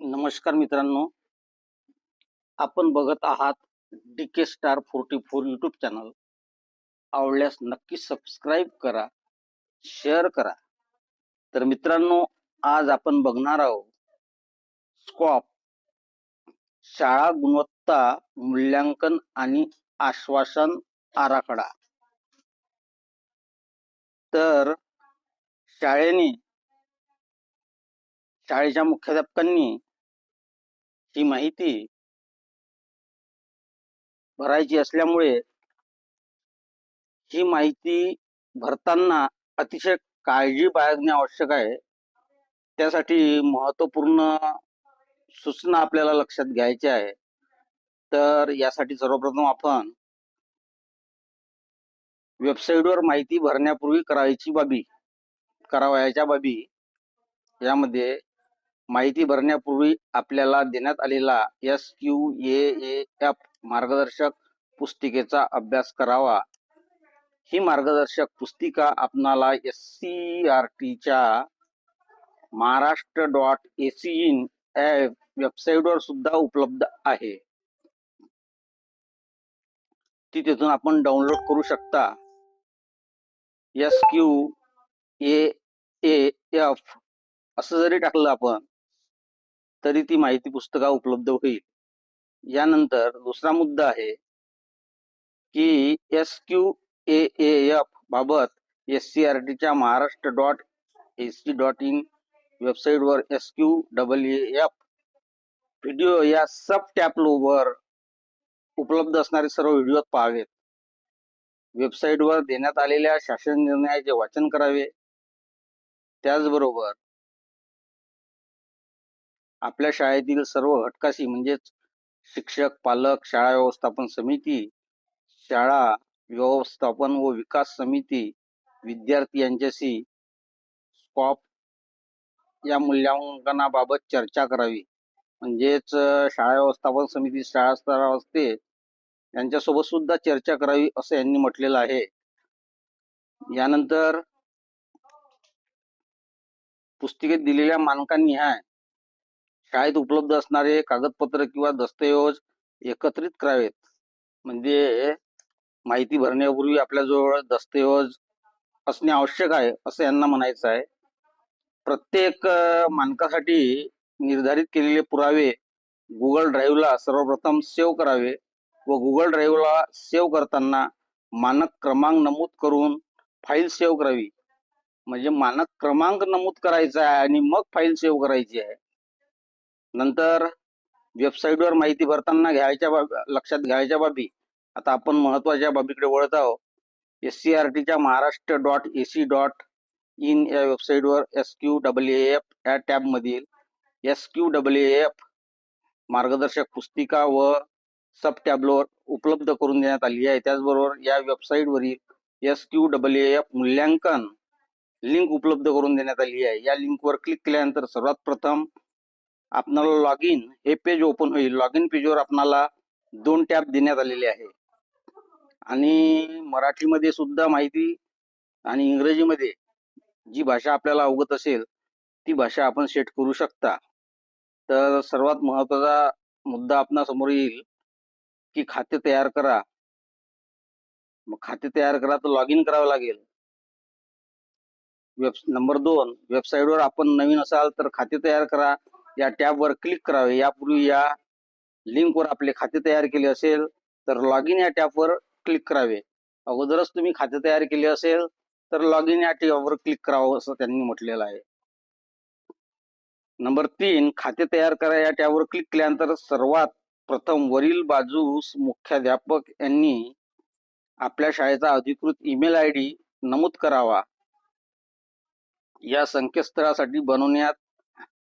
नमस्कार मित्रांनो. आपण बघत आहात D K star forty four YouTube channel आवडल्यास नक्की सबस्क्राईब करा शेअर करा. तर मित्रांनो आज आपण बघणार आहोत स्कॉप शाळा गुणवत्ता मूल्यांकन आणि आश्वासन आराखडा. तर शाळेने शाळेच्या मुख्याध्यापकांनी ही माहिती भरायची असल्यामुळे ही माहिती भरताना अतिशय काळजी बाळगणे आवश्यक आहे. त्यासाठी महत्त्वपूर्ण सूचना आपल्याला लक्षात घ्यायच्या आहे. तर यासाठी सर्वप्रथम आपण वेबसाईटवर माहिती भरण्यापूर्वी करायची बाबी करावयाच्या बाबी यामध्ये माहिती भरण्यापूर्वी आपल्याला देण्यात आलेला एस क्यू ए एफ मार्गदर्शक पुस्तिकेचा अभ्यास करावा. ही मार्गदर्शक पुस्तिका आपणाला एस सी आर टीच्या Maharashtra dot A C in app वेबसाईटवर सुद्धा उपलब्ध आहे. ती तिथून आपण डाउनलोड करू शकता. एस क्यू ए एफ असं जरी टाकलं आपण तरी ती माहिती पुस्तका उपलब्ध होईल. यानंतर दुसरा मुद्दा आहे की एस क्यू ए एफ बाबत एस सी आर टीच्या Maharashtra dot S C dot in वेबसाईटवर S Q double F video या सब टॅपलोवर उपलब्ध असणारे सर्व व्हिडिओ पाहावेत. वेबसाईटवर देण्यात आलेल्या शासन निर्णयाचे वाचन करावे. त्याचबरोबर आपल्या शाळेतील सर्व घटकाशी म्हणजेच शिक्षक पालक शाळा व्यवस्थापन समिती शाळा व्यवस्थापन व विकास समिती विद्यार्थी यांच्याशी स्कॉप या मूल्यांकनाबाबत चर्चा करावी. म्हणजेच शाळा व्यवस्थापन समिती शाळा स्तरावर असते यांच्यासोबत सुद्धा चर्चा करावी असं यांनी म्हटलेलं आहे. यानंतर पुस्तिकेत दिलेल्या मानकांनी हाय शाळेत उपलब्ध असणारे कागदपत्र किंवा दस्तऐवज एकत्रित करावेत. म्हणजे माहिती भरण्यापूर्वी आपल्याजवळ दस्तऐवज असणे आवश्यक आहे असं यांना म्हणायचं आहे. प्रत्येक मानकासाठी निर्धारित केलेले पुरावे गुगल ड्राईव्हला सर्वप्रथम सेव्ह करावे व गुगल ड्राईव्हला सेव्ह करताना मानक क्रमांक नमूद करून फाईल सेव्ह करावी. म्हणजे मानक क्रमांक नमूद करायचा आहे आणि मग फाईल सेव्ह करायची आहे. नंतर वेबसाईटवर माहिती भरताना घ्यायच्या बाब लक्षात घ्यायच्या बाबी आता आपण महत्त्वाच्या बाबीकडे वळत आहोत. एस सी आर टीच्या Maharashtra dot A C dot in या वेबसाईटवर एस क्यू डब्ल्यू एफ या टॅबमधील एस क्यू डब्ल्यू एफ मार्गदर्शक पुस्तिका व सब टॅबलोवर उपलब्ध करून देण्यात आली आहे. त्याचबरोबर या वेबसाईटवरील एस क्यू डब्ल्यू एफ मूल्यांकन लिंक उपलब्ध करून देण्यात आली आहे. या लिंकवर क्लिक केल्यानंतर सर्वात प्रथम आपणाला लॉग इन हे पेज ओपन होईल. लॉग इन पेजवर आपणाला दोन टॅब देण्यात आलेले आहे. आणि मराठीमध्ये सुद्धा माहिती आणि इंग्रजीमध्ये जी भाषा आपल्याला अवगत असेल ती भाषा आपण सेट करू शकता. तर सर्वात महत्त्वाचा मुद्दा आपणासमोर येईल की खाते तयार करा. मग खाते तयार करा तर लॉग इन करावं लागेल. वेब नंबर दोन वेबसाईटवर आपण नवीन असाल तर खाते तयार करा. या टॅबवर क्लिक करावे. यापूर्वी या लिंकवर आपले खाते तयार केले असेल तर लॉग इन या टॅबवर क्लिक करावे. अगोदरच तुम्ही खाते तयार केले असेल तर लॉग इन या टॅबवर क्लिक करावं असं त्यांनी म्हटलेलं आहे. नंबर तीन खाते तयार करा या टॅबवर क्लिक केल्यानंतर सर्वात प्रथम वरील बाजूस मुख्याध्यापक यांनी आपल्या शाळेचा अधिकृत ईमेल आय डी नमूद करावा. या संकेतस्थळासाठी बनवण्यात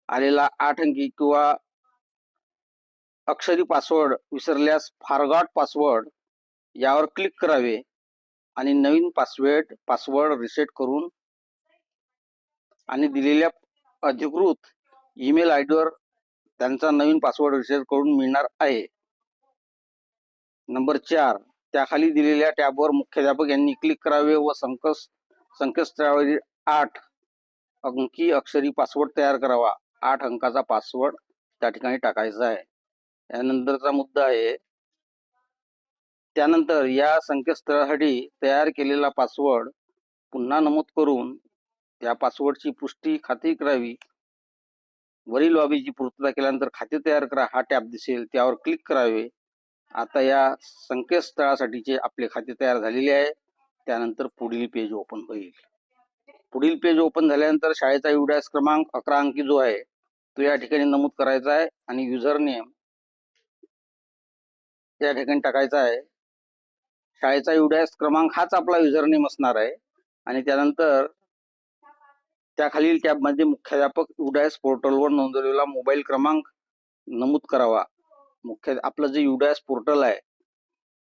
आलेला आठ अंकी किंवा अक्षरी पासवर्ड विसरल्यास फारगॉट पासवर्ड यावर क्लिक करावे आणि नवीन पासवर्ड पासवर्ड रिसेट करून आणि दिलेल्या अधिकृत ईमेल आय डीवर त्यांचा नवीन पासवर्ड रिसेट करून मिळणार आहे. नंबर चार त्याखाली दिलेल्या टॅबवर मुख्याध्यापक यांनी क्लिक करावे व संकस संकेतस्थळावरील आठ अंकी अक्षरी पासवर्ड तयार करावा. आठ अंकाचा पासवर्ड त्या ठिकाणी टाकायचा आहे. यानंतरचा मुद्दा आहे त्यानंतर या संकेतस्थळासाठी तयार केलेला पासवर्ड पुन्हा नमूद करून त्या पासवर्डची पुष्टी खात्री करावी. वरील बाबीची पूर्तता केल्यानंतर खाते तयार करा हा टॅब दिसेल त्यावर क्लिक करावे. आता या संकेतस्थळासाठीचे आपले खाते तयार झालेले आहे. त्यानंतर पुढील पेज ओपन होईल. पुढील पेज ओपन झाल्यानंतर शाळेचा युडॅस क्रमांक अकरा अंकी जो आहे तो या ठिकाणी नमूद करायचा आहे आणि युजर नेम या ठिकाणी टाकायचा आहे. शाळेचा युडॅस क्रमांक हाच आपला युजर नेम असणार आहे. आणि त्यानंतर त्याखालील टॅबमध्ये मुख्याध्यापक युडॅस पोर्टलवर नोंदवलेला मोबाईल क्रमांक नमूद करावा. मुख्य आपलं जे युडॅस पोर्टल आहे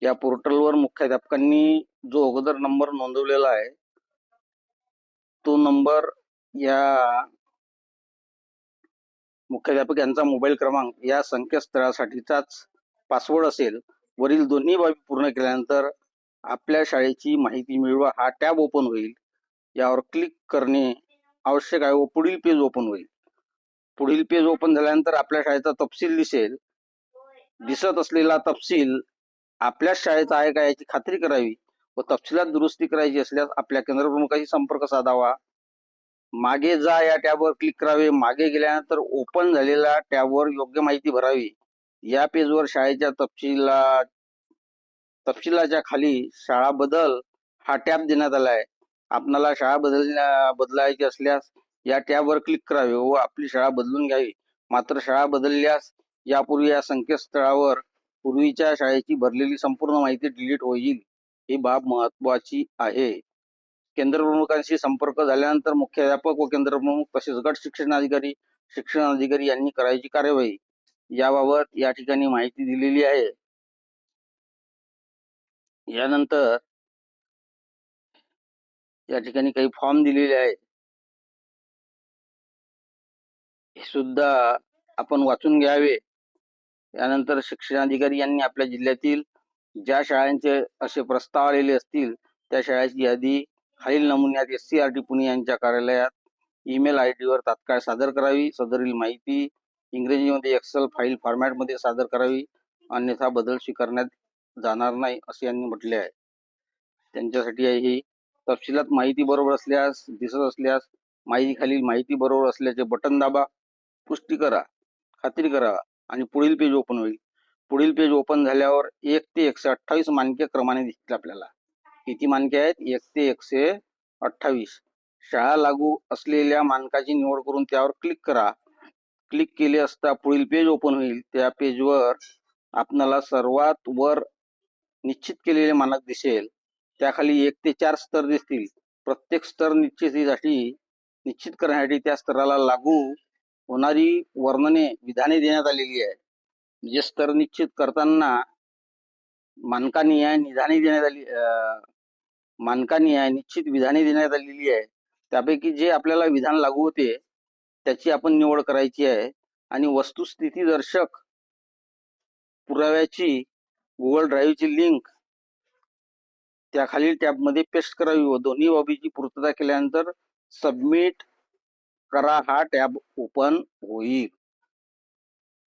या पोर्टलवर मुख्याध्यापकांनी जो अगोदर नंबर नोंदवलेला आहे तो नंबर या मुख्याध्यापक यांचा मोबाईल क्रमांक या संकेतस्थळासाठीचाच पासवर्ड असेल. वरील दोन्ही बाबी पूर्ण केल्यानंतर आपल्या शाळेची माहिती मिळवा हा टॅब ओपन होईल. यावर क्लिक करणे आवश्यक आहे व पुढील पेज ओपन होईल. पुढील पेज ओपन झाल्यानंतर आपल्या शाळेचा तपशील दिसेल. दिसत असलेला तपशील आपल्याच शाळेचा आहे का याची खात्री करावी व तपशिलात दुरुस्ती करायची असल्यास आपल्या केंद्र प्रमुखाशी संपर्क साधावा. मागे जा या टॅबवर क्लिक करावे. मागे गेल्यानंतर ओपन झालेल्या टॅबवर योग्य माहिती भरावी. या पेजवर शाळेच्या तपशिला तपशिलाच्या खाली शाळा बदल हा टॅब देण्यात आला आहे. आपणाला शाळा बदलण्या बदलायची असल्यास या टॅबवर क्लिक करावे व आपली शाळा बदलून घ्यावी. मात्र शाळा बदलल्यास यापूर्वी या संकेतस्थळावर पूर्वीच्या शाळेची भरलेली संपूर्ण माहिती डिलीट होईल. ही बाब महत्वाची आहे. केंद्रप्रमुखांशी संपर्क झाल्यानंतर मुख्याध्यापक व केंद्रप्रमुख तसेच गट शिक्षण अधिकारी शिक्षण अधिकारी यांनी करायची कार्यवाही. याबाबत या ठिकाणी माहिती दिलेली आहे. यानंतर या ठिकाणी काही फॉर्म दिलेले आहे हे सुद्धा आपण वाचून घ्यावे. यानंतर शिक्षणाधिकारी यांनी आपल्या जिल्ह्यातील ज्या शाळांचे असे प्रस्ताव आलेले असतील त्या शाळेची यादी खालील नमुन्यात S C R T Pune यांच्या कार्यालयात. ईमेल आय वर तात्काळ सादर करावी. सदरील माहिती इंग्रजीमध्ये एक्सेल फाईल फॉर्मॅटमध्ये सादर करावी. अन्यथा बदल स्वीकारण्यात जाणार नाही असे यांनी म्हटले आहे. त्यांच्यासाठी आहे ही तपशिलात माहिती बरोबर असल्यास दिसत असल्यास माहिती खालील माहिती बरोबर असल्याचे बटन दाबा पुष्टी करा खात्री करा आणि पुढील पेज ओपन होईल. पुढील पेज ओपन झाल्यावर एक ते एकशे अठ्ठावीस मानके क्रमाने दिसतील आपल्याला. किती मानके आहेत? एक ते एकशे अठ्ठावीस. शाळा लागू असलेल्या मानकाची निवड करून त्यावर क्लिक करा. क्लिक केले असता पुढील पेज ओपन होईल. त्या पेजवर आपणाला सर्वात वर निश्चित केलेले मानक दिसेल. त्याखाली एक ते चार स्तर दिसतील. प्रत्येक स्तर निश्चितीसाठी निश्चित करण्यासाठी त्या स्तराला लागू होणारी वर्णने विधाने देण्यात आलेली आहे म्हणजे स्तर निश्चित करताना मानकानिहाय निधाने देण्यात आली अं, आहे निश्चित विधाने देण्यात आलेली आहे. त्यापैकी जे आपल्याला विधान लागू होते त्याची आपण निवड करायची आहे. आणि वस्तुस्थिती दर्शक पुराव्याची गुगल ड्राईव्हची लिंक त्या खालील टॅबमध्ये पेस्ट करावी व दोन्ही बाबीची पूर्तता केल्यानंतर सबमिट करा हा टॅब ओपन होईल.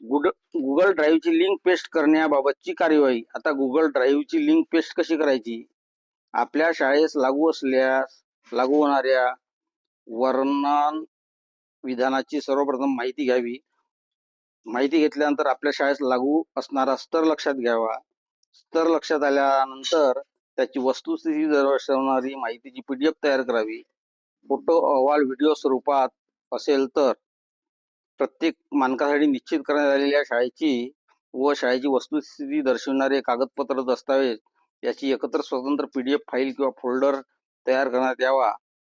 गुड गुगल ड्राईव्हची लिंक पेस्ट करण्याबाबतची कार्यवाही. आता गुगल ड्राईव्हची लिंक पेस्ट कशी करायची? आपल्या शाळेस लागू असल्यास लागू होणाऱ्या वर्णन विधानाची सर्वप्रथम माहिती घ्यावी. माहिती घेतल्यानंतर आपल्या शाळेस लागू असणारा स्तर लक्षात घ्यावा. स्तर लक्षात आल्यानंतर त्याची वस्तुस्थिती दर्शवणारी माहितीची पीडीएफ तयार करावी. फोटो अहवाल व्हिडिओ स्वरूपात असेल तर प्रत्येक मानकासाठी निश्चित करण्यात आलेल्या शाळेची व शाळेची वस्तुस्थिती दर्शवणारे कागदपत्र दस्तावेज याची एकत्र स्वतंत्र पीडीएफ फाईल किंवा फोल्डर तयार करण्यात यावा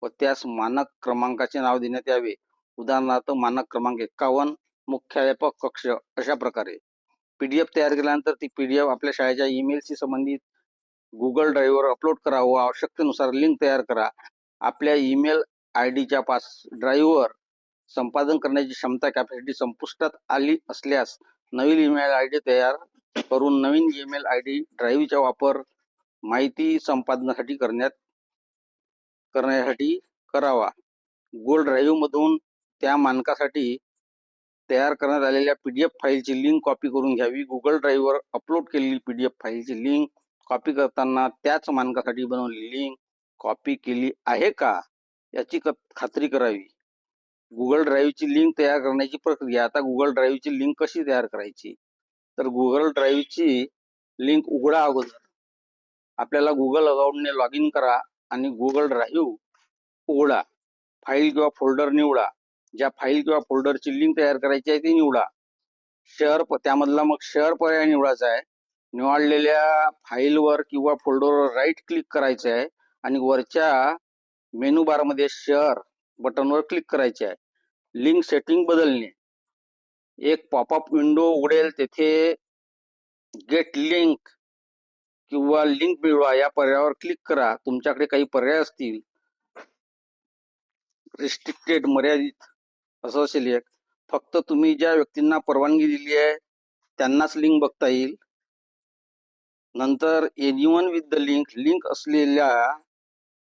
व त्यास मानक क्रमांकाचे नाव देण्यात यावे. उदाहरणार्थ मानक क्रमांक एक्कावन्न मुख्याध्यापक कक्ष अशा प्रकारे. पीडीएफ तयार केल्यानंतर ती पी डी एफ आपल्या शाळेच्या ईमेलशी संबंधित गुगल ड्राईव्हवर अपलोड करा व आवश्यकतेनुसार लिंक तयार करा. आपल्या ईमेल आय डीच्या पास ड्राईव्हवर संपादन करण्याची क्षमता कॅपॅसिटी संपुष्टात आली असल्यास नवीन ईमेल आय डी तयार करून नवीन ईमेल आय डी ड्राईव्हचा वापर माहिती संपादनासाठी करण्यात करण्यासाठी करावा. गुगल ड्राईव्हमधून त्या मानकासाठी तयार करण्यात आलेल्या पी डी एफ फाईलची लिंक कॉपी करून घ्यावी. गुगल ड्राईव्हवर अपलोड केलेली पी डी एफ फाईलची लिंक कॉपी करताना त्याच मानकासाठी बनवलेली लिंक कॉपी केली आहे का? याची क- खात्री करावी. गुगल ड्राईव्हची लिंक तयार करण्याची प्रक्रिया. आता गुगल ड्राईव्हची लिंक कशी तयार करायची? तर गुगल ड्राईव्हची लिंक उघडा अगोदर. आपल्याला गुगल अकाउंटने लॉग इन करा आणि गुगल ड्राईव्ह उघडा. फाईल किंवा फोल्डर निवडा. ज्या फाईल किंवा फोल्डरची लिंक तयार करायची आहे ती निवडा. शेअर त्यामधला मग शेअर पर्याय निवडायचा आहे. निवडलेल्या फाईलवर किंवा फोल्डरवर राईट क्लिक करायचं आहे. आणि वरच्या मेनू बारमध्ये शहर बटनवर क्लिक करायचे आहे. लिंक सेटिंग बदलणे. एक पॉपअप विंडो उघडेल तेथे गेट लिंक किंवा लिंक मिळवा. या पर्यायावर क्लिक करा. तुमच्याकडे काही पर्याय असतील. रिस्ट्रिक्टेड मर्यादित असं असेल एक फक्त तुम्ही ज्या व्यक्तींना परवानगी दिली आहे त्यांनाच लिंक बघता येईल. नंतर anyone with the link link असलेल्या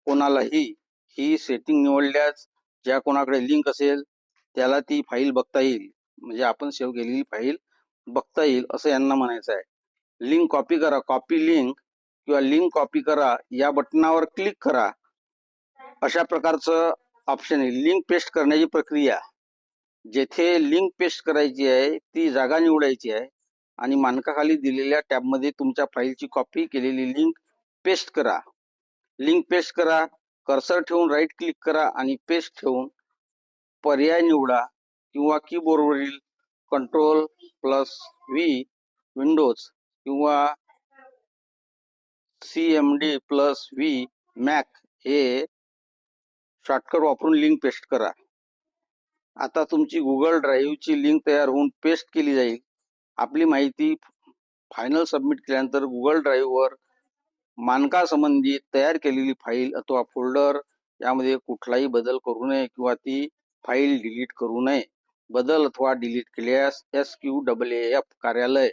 कोणालाही ही सेटिंग निवडल्यास ज्या कोणाकडे लिंक असेल त्याला ती फाईल बघता येईल. म्हणजे आपण सेव्ह केलेली फाईल बघता येईल असं यांना म्हणायचं आहे. लिंक कॉपी करा. कॉपी लिंक किंवा लिंक कॉपी करा. या बटनावर क्लिक करा. अशा प्रकारचं ऑप्शन आहे. लिंक पेस्ट करण्याची प्रक्रिया. जेथे लिंक पेस्ट करायची आहे ती जागा निवडायची आहे आणि मानकाखाली दिलेल्या टॅबमध्ये तुमच्या फाईलची कॉपी केलेली लिंक पेस्ट करा. लिंक पेस्ट करा. कर्सर ठेवून राईट क्लिक करा आणि पेस्ट ठेवून पर्याय निवडा किंवा कीबोर्डवरील कंट्रोल प्लस व्ही विंडोज किंवा C M D plus V Mac हे शॉर्टकट वापरून लिंक पेस्ट करा. आता तुमची गुगल ड्राईव्हची लिंक तयार होऊन पेस्ट केली जाईल. आपली माहिती फायनल सबमिट केल्यानंतर गुगल ड्राईव्हवर मानकासंबंधी तयार केलेली फाईल अथवा फोल्डर यामध्ये कुठलाही बदल करू नये किंवा ती फाईल डिलीट करू नये. बदल अथवा डिलीट केल्यास एस क्यू डब्ल्यू एफ कार्यालय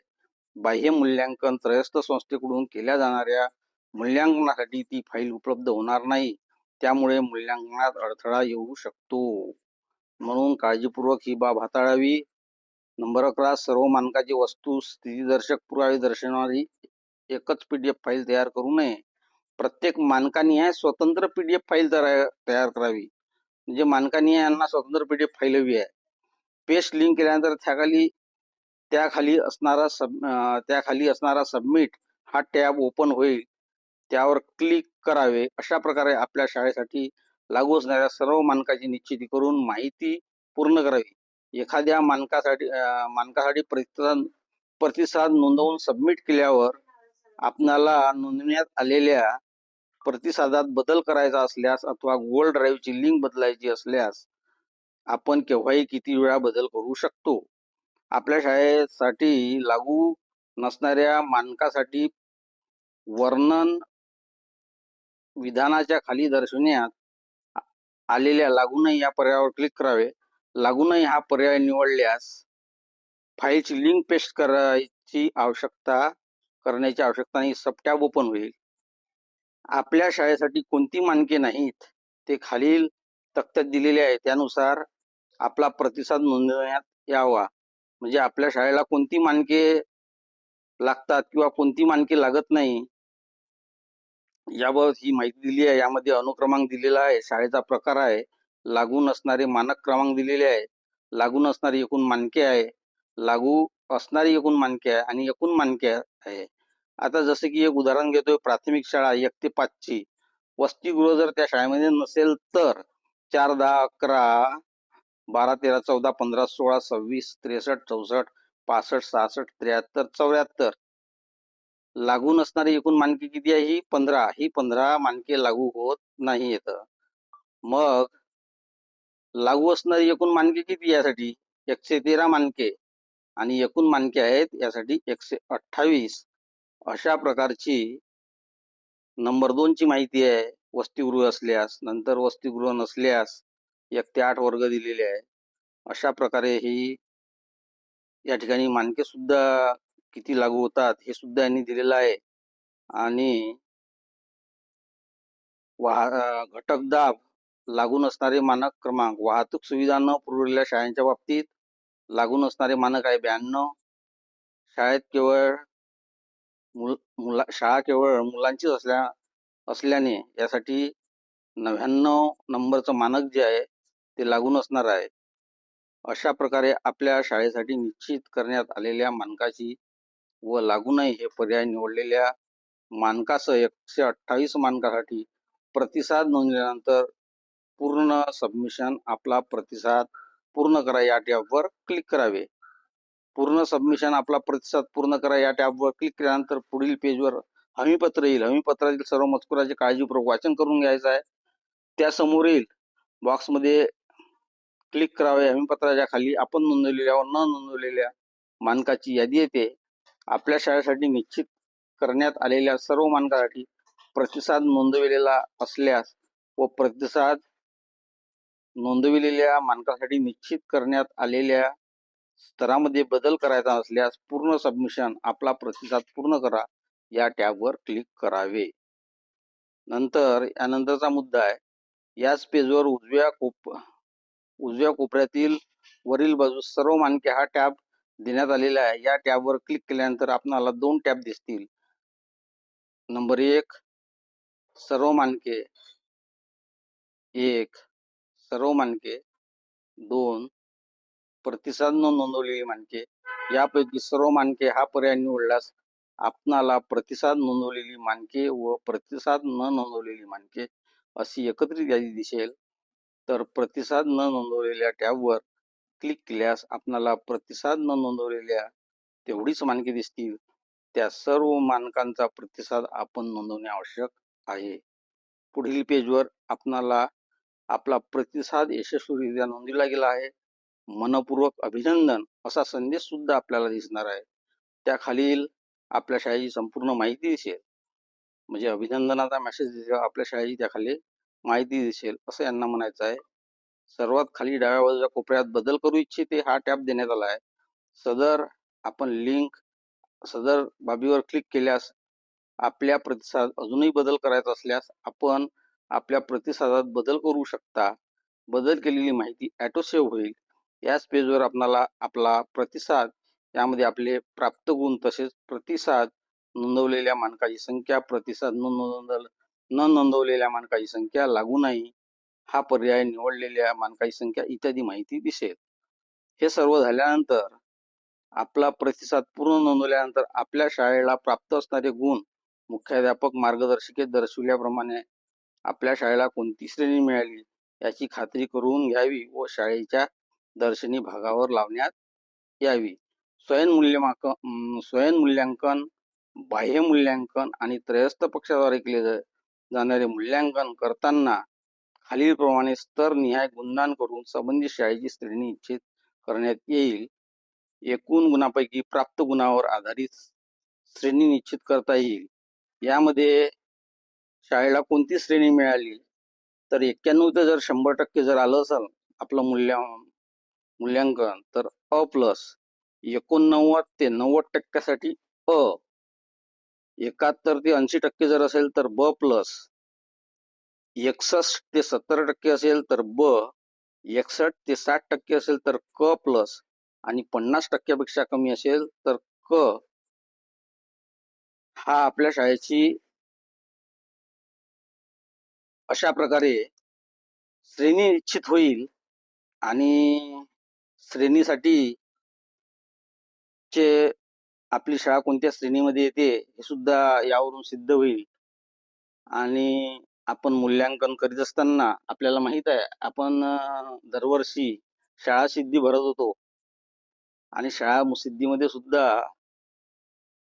बाह्य मूल्यांकन त्रयस्थ संस्थेकडून केल्या जाणाऱ्या मूल्यांकनासाठी ती फाईल उपलब्ध होणार नाही. त्यामुळे मूल्यांकनात अडथळा येऊ शकतो. म्हणून काळजीपूर्वक ही बाब हाताळावी. नंबर अकरा सर्व मानकाची वस्तू स्थितीदर्शक पुरावे दर्शवणारी एकच पीडीएफ फाईल तयार करू नये. प्रत्येक मानकानिहाय स्वतंत्र पीडीएफ फाईल तयार करावी. म्हणजे मानकानिहाय यांना स्वतंत्र पीडीएफ फाईल हवी आहे. पेस्ट लिंक केल्यानंतर त्याखाली त्याखाली असणारा सब त्याखाली असणारा सबमिट हा टॅब ओपन होईल. त्यावर क्लिक करावे. अशा प्रकारे आपल्या शाळेसाठी लागू असणाऱ्या सर्व मानकाची निश्चिती करून माहिती पूर्ण करावी. एखाद्या मानकासाठी मानकासाठी प्रतिसाद प्रतिसाद नोंदवून सबमिट केल्यावर आपणाला नोंदण्यात आलेल्या प्रतिसादात बदल करायचा असल्यास अथवा गुगल ड्राईव्हची लिंक बदलायची असल्यास आपण केव्हाही किती वेळा बदल करू शकतो? आपल्या शाळेसाठी लागू नसणाऱ्या मानकासाठी वर्णन विधानाच्या खाली दर्शवण्यात आलेल्या लागू नाही या पर्यायावर क्लिक करावे. लागू नाही हा पर्याय निवडल्यास फाईलची लिंक पेस्ट करायची आवश्यकता करण्याची आवश्यकता नाही सब टॅब ओपन होईल. आपल्या शाळेसाठी कोणती मानके नाहीत ते खालील तक्त्यात दिलेले आहे. त्यानुसार आपला प्रतिसाद नोंदवण्यात यावा. म्हणजे आपल्या शाळेला कोणती मानके लागतात किंवा कोणती मानके लागत नाही याबाबत ही माहिती दिली आहे. यामध्ये अनुक्रमांक दिलेला आहे. शाळेचा प्रकार आहे. लागू नसणारे मानक क्रमांक दिलेले आहे. लागू नसणारी एकूण मानके आहे. लागू असणारी एकूण मानके आहे आणि एकूण मानके आहे. आता जसं की एक उदाहरण घेतोय प्राथमिक शाळा एक ते पाचची. वसतिगृह जर त्या शाळेमध्ये नसेल तर चार दहा अकरा बारा तेरा चौदा पंधरा सोळा सव्वीस त्रेसष्ट चौसष्ट पासष्ट सहासष्ट त्र्याहत्तर चौऱ्याहत्तर. लागू नसणारी एकूण मानके किती आहे ही? पंधरा. ही पंधरा मानके लागू होत नाही येत. मग लागू असणारी एकूण मानके किती यासाठी? एकशे तेरा मानके. आणि एकूण मानके आहेत यासाठी एकशे अठ्ठावीस. अशा प्रकारची नंबर दोनची माहिती आहे. वसतिगृह असल्यास नंतर वसतिगृह नसल्यास एक ते आठ वर्ग दिलेले आहे. अशा प्रकारे ही या ठिकाणी मानके सुद्धा किती लागू होतात हे सुद्धा यांनी दिलेलं आहे. आणि वाह घटकदाब घटक दाब लागू नसणारे मानक क्रमांक वाहतूक सुविधा न पुरवलेल्या शाळांच्या बाबतीत लागून असणारे मानक आहे ब्याण्णव. शाळेत केवळ मुल मुला शाळा केवळ मुलांचीच असल्या असल्याने यासाठी नव्याण्णव नंबरचं मानक जे आहे ते लागून असणार आहे. अशा प्रकारे आपल्या शाळेसाठी निश्चित करण्यात आलेल्या मानकाची व लागू नये हे पर्याय निवडलेल्या मानकासह एकशे अठ्ठावीस मानकासाठी प्रतिसाद नोंदल्यानंतर पूर्ण सबमिशन आपला प्रतिसाद पूर्ण करा या टॅबवर क्लिक करावे. पूर्ण सबमिशन आपला प्रतिसाद पूर्ण करा. या टॅबवर क्लिक केल्यानंतर पुढील पेजवर हमीपत्र येईल. हमीपत्रातील सर्व मजकुराचे काळजीपूर्वक वाचन करून घ्यायचं आहे. त्यासमोरील बॉक्समध्ये क्लिक करावे. हमीपत्राच्या खाली आपण नोंदवलेल्या व न नोंदवलेल्या मानकाची यादी येते. आपल्या शाळेसाठी निश्चित करण्यात आलेल्या सर्व मानकासाठी प्रतिसाद नोंदविलेला असल्यास व प्रतिसाद नोंदविलेल्या मानकासाठी निश्चित करण्यात आलेल्या स्तरामध्ये बदल करायचा असल्यास पूर्ण सबमिशन आपला प्रतिसाद पूर्ण करा या टॅबवर क्लिक करावे. नंतर यानंतरचा मुद्दा आहे याच पेजवर उजव्या कोप उजव्या कोपऱ्यातील वरील बाजूस सर्व मानके हा टॅब देण्यात आलेला आहे. या टॅबवर क्लिक केल्यानंतर आपणाला दोन टॅब दिसतील. नंबर एक सर्व मानके एक सर्व मानके दोन प्रतिसाद न नोंदवलेली मानके. यापैकी सर्व मानके हा पर्याय निवडल्यास आपणाला प्रतिसाद नोंदवलेली मानके व प्रतिसाद न नोंदवलेली मानके अशी एकत्रित यादी दिसेल. तर प्रतिसाद न नोंदवलेल्या टॅबवर क्लिक केल्यास आपणाला प्रतिसाद न नोंदवलेल्या तेवढीच मानके दिसतील. त्या सर्व मानकांचा प्रतिसाद आपण नोंदवणे आवश्यक आहे. पुढील पेजवर आपणाला आपला प्रतिसाद यशस्वीरित्या नोंदविला गेला आहे. मनपूर्वक अभिनंदन असा संदेश सुद्धा आपल्याला दिसणार आहे. त्या खालील आपल्या शाळेची संपूर्ण माहिती दिसेल. म्हणजे अभिनंदनाचा मेसेज दिसेल आपल्या शाळेची त्याखाली माहिती दिसेल असं यांना म्हणायचं आहे. सर्वात खाली डाव्या बाजूच्या कोपऱ्यात बदल करू इच्छिते हा टॅब देण्यात आला आहे. सदर आपण लिंक सदर बाबीवर क्लिक केल्यास आपल्या प्रतिसाद अजूनही बदल करायचा असल्यास आपण आपल्या प्रतिसादात बदल करू शकता. बदल केलेली माहिती ॲटो सेव्ह होईल. याच पेजवर आपणाला आपला प्रतिसाद यामध्ये आपले प्राप्त गुण तसेच प्रतिसाद नोंदवलेल्या मानकाची संख्या प्रतिसाद न नोंदव न नोंदवलेल्या मानकाची संख्या लागू नाही हा पर्याय निवडलेल्या मानकाची संख्या इत्यादी माहिती दिसेल. हे सर्व झाल्यानंतर आपला प्रतिसाद पूर्ण नोंदवल्यानंतर आपल्या शाळेला प्राप्त असणारे गुण मुख्याध्यापक मार्गदर्शिकेत दर्शविल्याप्रमाणे आपल्या शाळेला कोणती श्रेणी मिळाली याची खात्री करून घ्यावी व शाळेच्या दर्शनी भागावर लावण्यात यावी. स्वयंमूल्यमांकन स्वयंमूल्यांकन बाह्य मूल्यांकन आणि त्रयस्थ पक्षाद्वारे केले जाणारे मूल्यांकन करताना खालीलप्रमाणे स्तरनिहाय गुणदान करून संबंधित शाळेची श्रेणी निश्चित करण्यात येईल. एकूण गुणापैकी प्राप्त गुणावर आधारित श्रेणी निश्चित करता येईल. यामध्ये शाळेला कोणती श्रेणी मिळाली? तर एक्क्याण्णव ते जर शंभर टक्के जर आलं असेल आपलं मूल्य मूल्यांकन. तर अ प्लस एकोणनव्वद ते नव्वद टक्क्यासाठी अ. एकाहत्तर ते ऐंशी टक्के जर असेल तर ब प्लस. एकसष्ट ते सत्तर टक्के असेल तर ब. एकसष्ट ते साठ टक्के असेल तर क प्लस. आणि पन्नास टक्क्यापेक्षा कमी असेल तर क. हा आपल्या शाळेची अशा प्रकारे श्रेणी निश्चित होईल आणि श्रेणीसाठी चे आपली शाळा कोणत्या श्रेणीमध्ये येते हे सुद्धा यावरून सिद्ध होईल. आणि आपण मूल्यांकन करीत असताना आपल्याला माहीत आहे आपण दरवर्षी शाळा सिद्धी भरत होतो. आणि शाळा सिद्धीमध्ये सुद्धा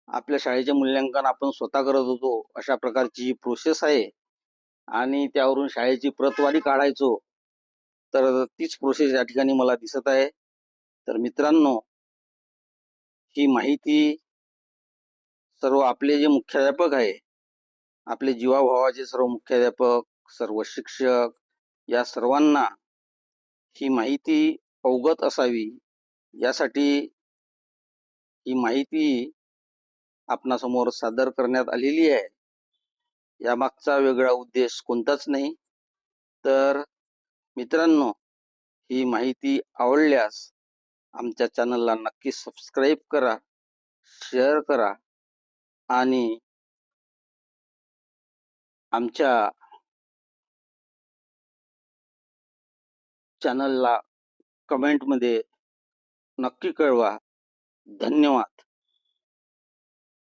आपल्या शाळेचे मूल्यांकन आपण स्वतः करत होतो अशा प्रकारची ही प्रोसेस आहे. आणि त्यावरून शाळेची प्रतवारी काढायचो तर तीच प्रोसेस या ठिकाणी मला दिसत आहे. तर मित्रांनो ही माहिती सर्व आपले जे मुख्याध्यापक आहे आपले जीवाभावाचे सर्व मुख्याध्यापक सर्व शिक्षक या सर्वांना ही माहिती अवगत असावी यासाठी ही माहिती आपणासमोर सादर करण्यात आलेली आहे. यामागचा वेगळा उद्देश कोणताच नाही. तर मित्रांनो ही माहिती आवडल्यास आमच्या चॅनलला नक्की सबस्क्राईब करा शेअर करा आणि आमच्या चॅनलला कमेंटमध्ये नक्की कळवा. धन्यवाद.